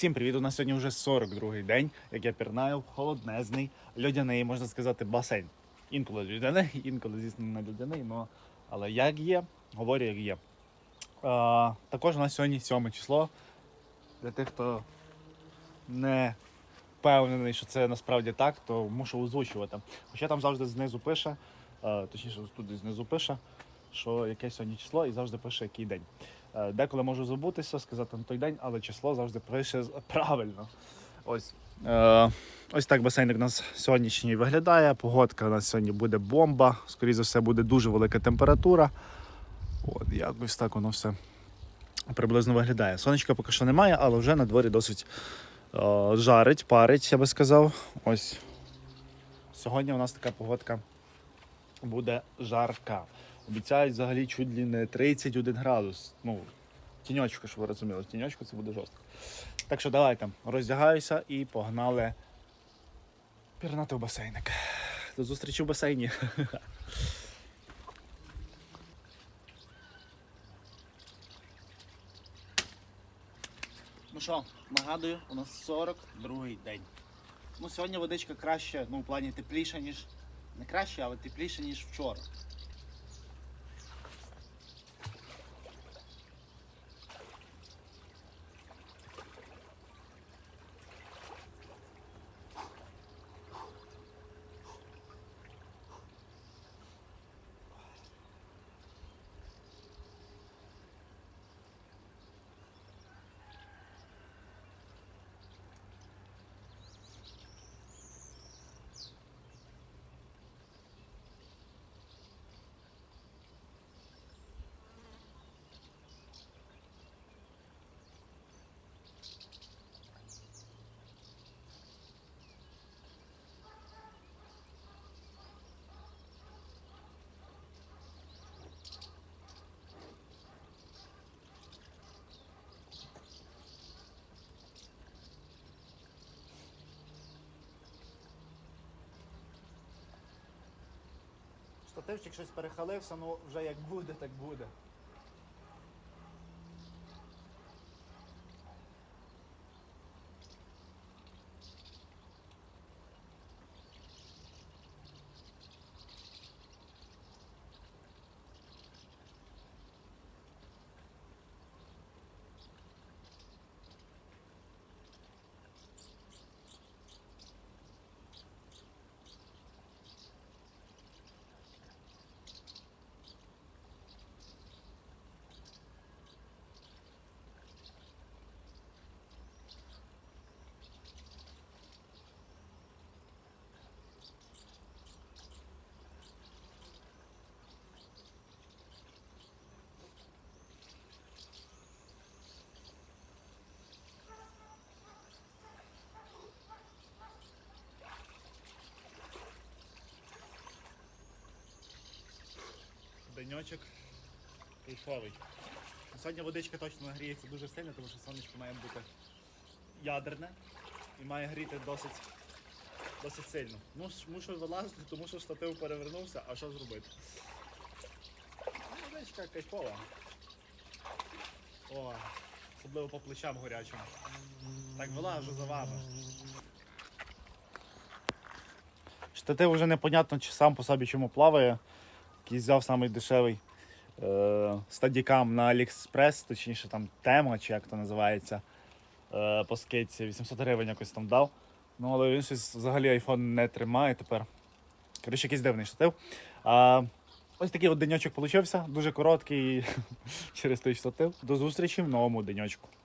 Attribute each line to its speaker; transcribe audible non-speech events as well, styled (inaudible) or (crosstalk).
Speaker 1: Всім привіт! У нас сьогодні вже 42-й день, як я пірнаю холоднезний, льодяний, можна сказати, басейн. Інколи льодяний, (laughs) інколи, звісно, не льодяний, но... але як є, говорю, як є. А, також у нас сьогодні 7 число. Для тих, хто не впевнений, що це насправді так, то мушу озвучувати. Хоча там завжди знизу пише, а, точніше, тут знизу пише, що яке сьогодні число і завжди пише, який день. Е, Деколи можу забутися, сказати на той день, але число завжди пише (laughs) правильно. Ось. Е, ось так басейник у нас сьогоднішній виглядає. Погодка у нас сьогодні буде бомба. Скоріше за все, буде дуже велика температура. От, якось так воно все приблизно виглядає. Сонечка поки що немає, але вже на дворі досить е, жарить, парить, я би сказав. Ось. Сьогодні у нас така погодка буде жарка. Обіцяють взагалі чуть ли не 31 градус. Ну, тіньочку, щоб ви розуміли, тіньочку це буде жорстко. Так що давайте роздягаюся і погнали пірнати в басейник. До зустрічі в басейні. Ну що, нагадую, у нас 42-й день. Ну, сьогодні водичка краще, ну, в плані тепліша, ніж. Не краще, але тепліше, ніж вчора. Штативчик щось перехалився, ну вже як буде, так буде. Деньочок кайфовий. Сьогодні водичка точно нагріється дуже сильно, тому що сонечко має бути ядерне і має гріти досить, досить сильно. Муш, мушу вилазити, тому що штатив перевернувся, а що зробити? Ну, Водичка кайфова. О, особливо по плечам горячим. Так вилажу за вами. Штатив вже непонятно, чи сам по собі чому плаває. Якийсь взяв самий дешевий е, стадікам на AliExpress, точніше там тема, чи як то називається, е, по скидці 800 гривень якось там дав. Ну, але він щось взагалі iPhone не тримає тепер. Коротше, якийсь дивний штатив. А, ось такий от деньочок получився, дуже короткий (laughs) через той штатив. До зустрічі в новому деньочку.